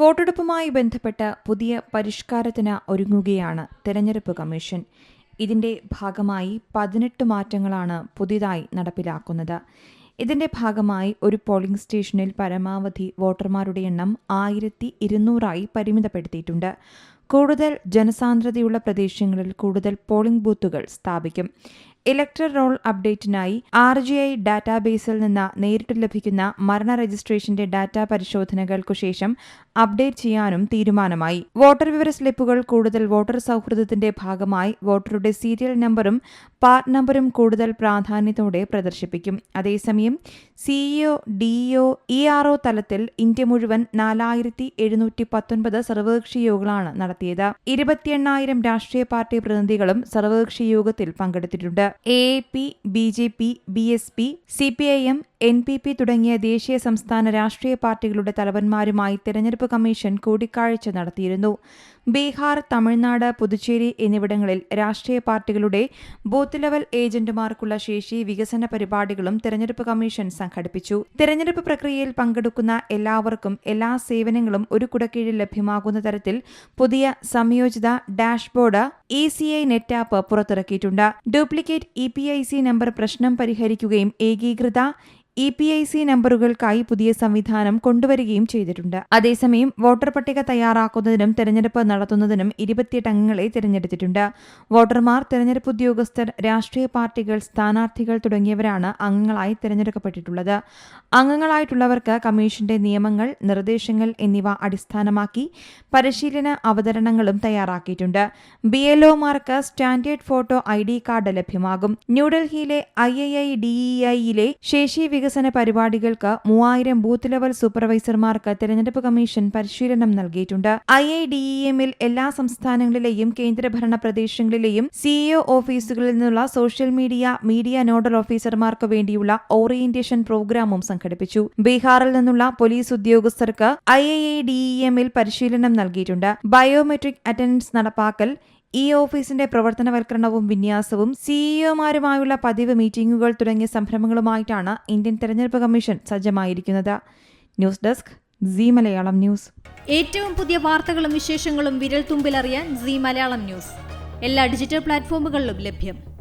വോട്ടെടുപ്പുമായി ബന്ധപ്പെട്ട് പുതിയ പരിഷ്കാരത്തിന് ഒരുങ്ങുകയാണ് തെരഞ്ഞെടുപ്പ് കമ്മീഷൻ. ഇതിന്റെ ഭാഗമായി പതിനെട്ട് മാറ്റങ്ങളാണ് പുതിയതായി നടപ്പിലാക്കുന്നത്. ഇതിന്റെ ഭാഗമായി ഒരു പോളിംഗ് സ്റ്റേഷനിൽ പരമാവധി വോട്ടർമാരുടെ എണ്ണം ആയിരത്തി ഇരുന്നൂറായി പരിമിതപ്പെടുത്തിയിട്ടുണ്ട്. കൂടുതൽ ജനസാന്ദ്രതയുള്ള പ്രദേശങ്ങളിൽ കൂടുതൽ പോളിംഗ് ബൂത്തുകൾ സ്ഥാപിക്കും. ഇലക്ടർ റോൾ അപ്ഡേറ്റിനായി ആർ ജി ഐ ഡാറ്റാബേസിൽ നിന്ന് നേരിട്ട് ലഭിക്കുന്ന മരണ രജിസ്ട്രേഷന്റെ ഡാറ്റ പരിശോധനകൾക്കു ശേഷം അപ്ഡേറ്റ് ചെയ്യാനും തീരുമാനമായി. വോട്ടർ വിവര സ്ലിപ്പുകൾ കൂടുതൽ വോട്ടർ സൗഹൃദത്തിന്റെ ഭാഗമായി വോട്ടറുടെ സീരിയൽ നമ്പറും പാർട്ട് നമ്പറും കൂടുതൽ പ്രാധാന്യത്തോടെ പ്രദർശിപ്പിക്കും. അതേസമയം സിഇഒ ഡിഇഒ ഇ തലത്തിൽ ഇന്ത്യ മുഴുവൻ നാലായിരത്തി എഴുന്നൂറ്റി പത്തൊൻപത് സർവകക്ഷി യോഗങ്ങളാണ് നടത്തിയത്. ഇരുപത്തിയെണ്ണായിരം രാഷ്ട്രീയ പാർട്ടി പ്രതിനിധികളും സർവകക്ഷി യോഗത്തിൽ പങ്കെടുത്തിട്ടുണ്ട്. A P B J P B S P C P I M N P P തുടങ്ങിയ ദേശീയ സംസ്ഥാന രാഷ്ട്രീയ പാർട്ടികളുടെ തലവന്മാരുമായി തെരഞ്ഞെടുപ്പ് കമ്മീഷൻ കൂടിക്കാഴ്ച നടത്തിയിരുന്നു. ബീഹാർ തമിഴ്നാട് പുതുച്ചേരി എന്നിവിടങ്ങളിൽ രാഷ്ട്രീയ പാർട്ടികളുടെ ബൂത്ത് ലെവൽ ഏജന്റുമാർക്കുള്ള ശേഷി വികസന പരിപാടികളും തെരഞ്ഞെടുപ്പ് കമ്മീഷൻ സംഘടിപ്പിച്ചു. തെരഞ്ഞെടുപ്പ് പ്രക്രിയയിൽ പങ്കെടുക്കുന്ന എല്ലാവർക്കും എല്ലാ സേവനങ്ങളും ഒരു കുടക്കീഴിൽ ലഭ്യമാകുന്ന തരത്തിൽ പുതിയ സംയോജിത dashboard E C I net app പുറത്തിറക്കിയിട്ടുണ്ട്. Duplicate E P I C number പ്രശ്നം പരിഹരിക്കുകയും ഏകീകൃത ഇ പി ഐ സി നമ്പറുകൾക്കായി പുതിയ സംവിധാനം കൊണ്ടുവരികയും ചെയ്തിട്ടുണ്ട്. അതേസമയം വോട്ടർ പട്ടിക തയ്യാറാക്കുന്നതിനും തെരഞ്ഞെടുപ്പ് നടത്തുന്നതിനും ഇരുപത്തിയെട്ട് അംഗങ്ങളെ തിരഞ്ഞെടുത്തിട്ടുണ്ട്. വോട്ടർമാർ തെരഞ്ഞെടുപ്പ് ഉദ്യോഗസ്ഥർ രാഷ്ട്രീയ പാർട്ടികൾ സ്ഥാനാർത്ഥികൾ തുടങ്ങിയവരാണ് അംഗങ്ങളായി തിരഞ്ഞെടുക്കപ്പെട്ടിട്ടുള്ളത്. അംഗങ്ങളായിട്ടുള്ളവർക്ക് കമ്മീഷന്റെ നിയമങ്ങൾ നിർദ്ദേശങ്ങൾ എന്നിവ അടിസ്ഥാനമാക്കി പരിശീലന അവതരണങ്ങളും തയ്യാറാക്കിയിട്ടുണ്ട്. B L ഒമാർക്ക് standard photo I D card ലഭ്യമാകും. ന്യൂഡൽഹിയിലെ ഐ ഐ ഐ ഡിഇഐയിലെ ശേഷി വികസന പരിപാടികൾക്ക് മൂവായിരം ബൂത്ത് ലെവൽ സൂപ്പർവൈസർമാർക്ക് തെരഞ്ഞെടുപ്പ് കമ്മീഷൻ പരിശീലനം നൽകിയിട്ടുണ്ട്. ഐ ഐ ഡി ഇ എമ്മിൽ എല്ലാ സംസ്ഥാനങ്ങളിലെയും കേന്ദ്രഭരണ പ്രദേശങ്ങളിലെയും സിഇഒ ഓഫീസുകളിൽ നിന്നുള്ള സോഷ്യൽ മീഡിയ മീഡിയ നോഡൽ ഓഫീസർമാർക്ക് വേണ്ടിയുള്ള ഓറിയന്റേഷൻ പ്രോഗ്രാമും സംഘടിപ്പിച്ചു. ബീഹാറിൽ നിന്നുള്ള പോലീസ് ഉദ്യോഗസ്ഥർക്ക് ഐ ഐ ഐ എമ്മിൽ പരിശീലനം നൽകിയിട്ടുണ്ട്. ബയോമെട്രിക് അറ്റൻഡൻസ് നടപ്പാക്കൽ ഈ ഓഫീസിന്റെ പ്രവർത്തനവൽക്കരണവും വിന്യാസവും സിഇഒമാരുമായുള്ള പതിവ് മീറ്റിംഗുകൾ തുടങ്ങിയ സംരംഭങ്ങളുമായിട്ടാണ് ഇന്ത്യൻ തെരഞ്ഞെടുപ്പ് commission സജ്ജമായിരിക്കുന്നത്. News desk C Malayalam news. ഏറ്റവും പുതിയ വാർത്തകളും വിശേഷങ്ങളും വിരൽ തുമ്പിലറിയാൻ സി മലയാളം ന്യൂസ്. എല്ലാ ഡിജിറ്റൽ പ്ലാറ്റ്ഫോമുകളിലും ലഭ്യം.